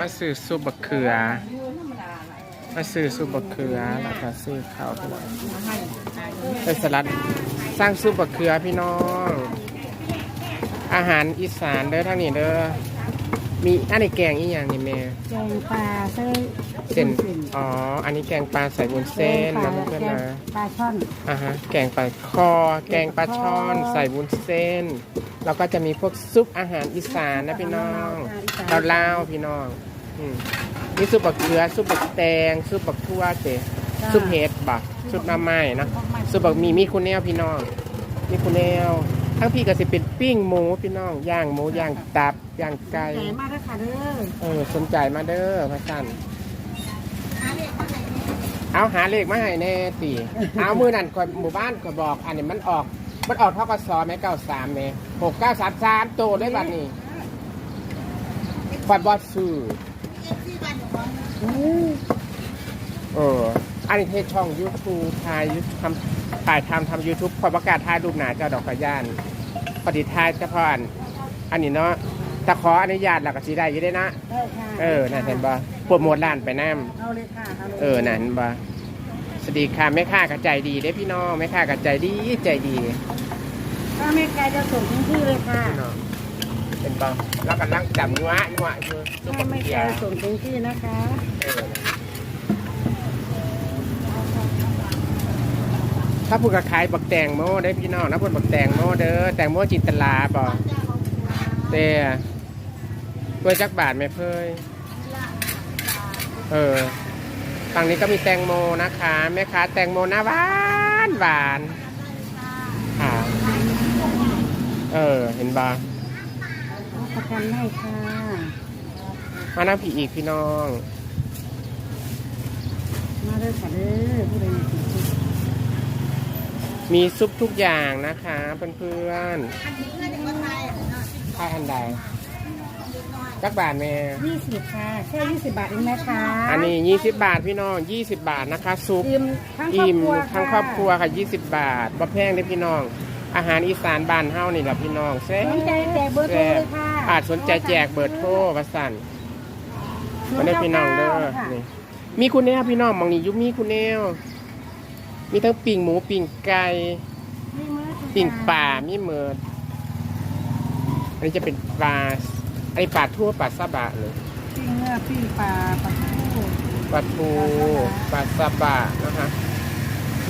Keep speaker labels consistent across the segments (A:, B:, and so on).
A: มาซื้อซุปบักเขือ มาซื้อซุปบักเขือแล้วก็ซื้อข้าวพี่น้องเป็นสลัดสร้างซุปบักเขือพี่น้อง อาหารอีสานเด้อทางนี้เด้อมีอันนี้แกงอีหยังนี่แม่
B: แกงปลาเส้น
A: เส้นอ๋อ อันนี้แกงปลาใส่วุ้นเส้นนะเพื่อน
B: แก
A: ๆ
B: ง
A: นะ
B: ปลาช่อน
A: อ่าฮะแกงปลาคอ แกงปลาช่อน ใส่วุ้นเส้น แล้วก็จะมีพวกซุปอาหารอีสานนะพี่น้องลาวๆพี่น้องอืมมีซุปบักเขือซุปบักแตงซุปบักทั่วเจซุปเห็ดบักซุปหน้ำไม้นะซุปบักมีมีคุณแนวพี่น้อง มีคุณแนวทั้งพี่ก็สิเป็นปิ้งหมูพี่น้องย่างหมูย่างตับย่างไก่
B: แกงมากเลยค่ะเด้อ
A: เออสนใจมาเด้อพระจันเอาหาเลขมาให้แน่ตีเอามือนั่นคอยหมู่บ้านคอยบอก อันนี้มันออก มันออกเท่ากับซอไหมเก้าสามไหมหกเก้าสามสามโตด้วยบัดนี้ฟัดบอสซื้อเออ อันนี้เทศช่องยูทูบถ่ายยูทำถ่ายทำทำยูทูบคอยประกาศถ่ายรูปหนาเจ้าดอกกระย่านปฏิทายเฉพาะอันอันนี้เนาะถ้าขออนุญาตหลักสีได้อยี่ได้นะ
B: ได้ค่ะ
A: เออ น่ะเห็นบ่โปรโมทร้านไปน้
B: เอาเลยค่ะเอาเลยำ
A: เออนั่นบ่ สวัสดีค่ะแม่ค้ากระใจดีเด้พี่น้องแม่ค้ากระใจดีใจดี
B: ถ้าแม่ไก่จะส่งถึงที่เลยค่ะ
A: พี่น้องเป็นบ่แล้วกำลังจับงัวงัวคือซุป
B: ถ้า
A: เปอ
B: แม่
A: ร์เกีย
B: ไก่
A: ร์
B: ส่งถึงที่นะคะ
A: เออถ้าพูดกับขายบักแตงโมได้พี่น้องนะพูดบักแตงโมเด้อแตงโมจินตลาบ่เต้ตัวจักบาทไหมเพื่อยเออ ฝั่งนี้ก็มีแตงโมนะคะแม่ค้าแตงโมหน้าหวานหวานค่ะเออเห็นบา
B: รับประกันได้ค่ะ
A: มานั่งผีอีกพี่น้อง
B: มาเลยค่ะเด้อผู้ใดมาถึงที่
A: มีซุปทุกอย่างนะคะเพื่อนๆใช่อันใด จักบาทแม่
B: ยี่สิบค่ะแค่ยี่สิบบาทเองนะคะ
A: อันนี้ 20 บาทพี่น้อง 20 บาทนะคะ ซุป
B: อิ่มทั้งครอบ
A: อิ่ม
B: ครัว
A: ทั้งครอบครัวค่ะ 20 บาทบ่แพงเด้อพี่น้อง อาหารอีสานบ้านเฮานี่แหละพี่น้องแซ่บ
B: สนใจแจกเบอร์โทรเลยค่ะ
A: อาจสนใจแจกเบอร์โทรประสันมาได้พี่น้องเด้อ
B: ค่ะ
A: นี่มีคุณแนวพี่น้องมองนี่อยุมีคุณแนว มีทั้งปิ่งหมูปิ่งไก่
B: มีมื้อทุก
A: ปิ่ง
B: อย่
A: ป่ามีเมิดอันนี้จะเป็นปลา อันนี้ปลาทั่วปลาซาบะเลย
B: ปิ้งเนื้อปิ้งปลาปลาทู
A: ปลาทูปลาซาบะนะคะ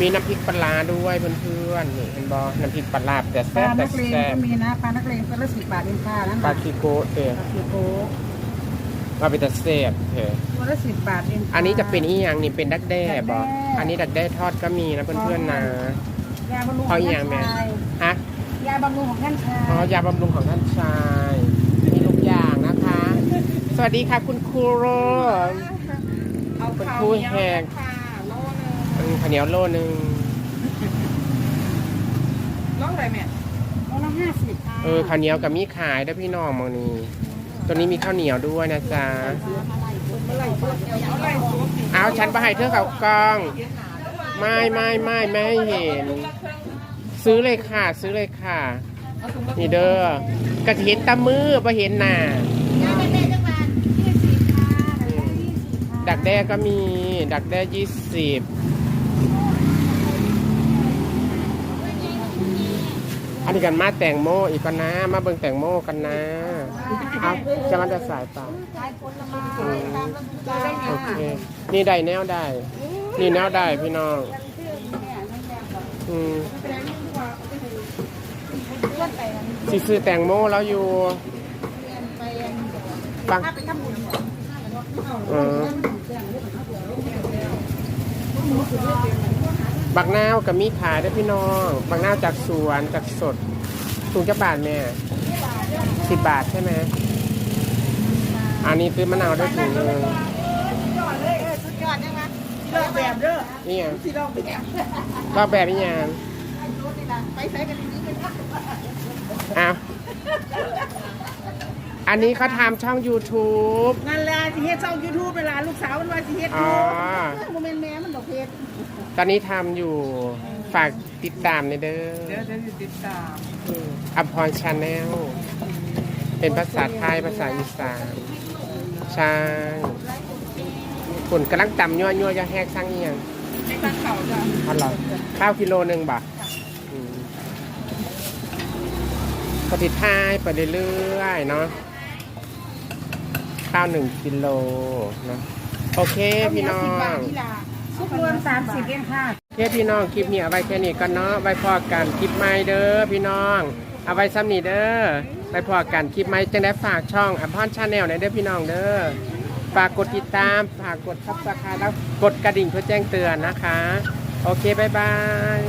A: มีน้ำพริกปลาร้าด้วยเพื่อนๆนี่เห็นบอน้ำพริกปลาร้าแต่
B: ป
A: แซ่
B: ลา
A: บแต่
B: นักเลง
A: แซ่บ
B: ก็มีนะปลานักเลงตัวละสิบบาทเองค่ะนั่น
A: ปลา
B: น่ะ
A: คิโกะเออ
B: ปลาคิโก
A: มาเป็นแต่แซ่บเออ
B: ตัวละสิบบาทเองค่
A: อันนี้จะเป็นอีหยังนี่เป็นดักแด้บอ
B: ดักแด้
A: อันนี้ดักแด้ทอดก็มีนะเพื่อนๆนะ
B: ยาบำรุงข
A: เอา
B: อง
A: อีหยั
B: ท่างน
A: แม่
B: ชาย
A: ฮะ
B: ยาบำรุงของท่านชาย
A: อ๋อยาบำรุงของท่านชาย มีทุกอย่างนะคะ สวัสดีค่ะคุณครูโรคุณครูแหกอืมข้าวเหนียวโลนึง
C: น้องอะไรแม่
B: โลละห้าสิบค่ะ
A: เออข้าวเหนียวกับมีขายด้วยพี่น้องมองนี่ตัวนี้มีข้าวเหนียวด้วยนะจ๊ะ
C: เอาอะไรสูง
A: เอาฉันไปให้เธอเขากล้อง ไม่ไม่ไม่ไม่ให้เห็น ซื้อเลยค่ะ ซื้อเลยค่ะ นี่เด้อกระเห็นตามือไปเห็นหน้า ดักแด้ก็มี ดักแด้ยี่สิบอันนี้กันมาแตงโมอีกกันนะ มาเบิ่งแตงโมกันนะเอาจะมันจะสายเปล่าอืมโอเคนี่ได้แนวได้ นี่แนวได้พี่น้องอืมสิซื้อแตงโมแล้วอยู่ฟังเออ บักนาวกับมีขายด้วยพี่น้อง บักนาวจากสวนจากสดถุงจะบาทแม่สิบบาทใช่ไหมอันนี้ซื้อมะนาวด้วยถุงหนึง
C: สุดยอดยังไงลอกแบบเด้อ
A: นี่ไง
C: ที่ลอกแบบ
A: รอบแบบนี้ยัง
C: ไปใช้กันดีๆกัน
A: อ้าว อันนี้เขาทำช่อง YouTube
C: นั่นแหละที่เฮ็ดช่องยูทูบเวลาลูกสาวมันว่าสิเฮ็ดอ
A: อ๋อ
C: ยู่โมเมนต์แม่มันดอกเพชร
A: ตอนนี้ทำอยู่ฝากติดตามในอยเด้อ
C: เดี๋ยวจะติดตาม
A: อัพพรชาแนลเป็นภาษาไทยภาษาอีสานชใช่ฝุ่นกำลังจำยั่วยั่วๆจะแหกสร้างเอียง
C: ในบ้านเขาจ้ะ
A: อร่อยข้าวกิโลหนึ่งบาทอืมปฏิทายไปเรื่อยๆเนาะ ข้าวหนึ่งกิโลเนาะโอเคพี่น้อง
B: ทุกรวมสามสิบเองค่ะ
A: เฮ้พี่น้องคลิปนี้เอาไว้แค่นี้ก่อนเนาะไว้พอกันคลิปใหม่เด้อพี่น้อง เอาไว้ซ้ำนี่เด้อไว้พอกันคลิปใหม่จังได้ฝากช่องอัพพอนชาแนลในอยเด้อพี่น้องเด้อฝากกดติดตามฝากกดซับสไครต์แล้วกดกระดิ่งเพื่อแจ้งเตือนนะคะ โอเค บ๊ายบาย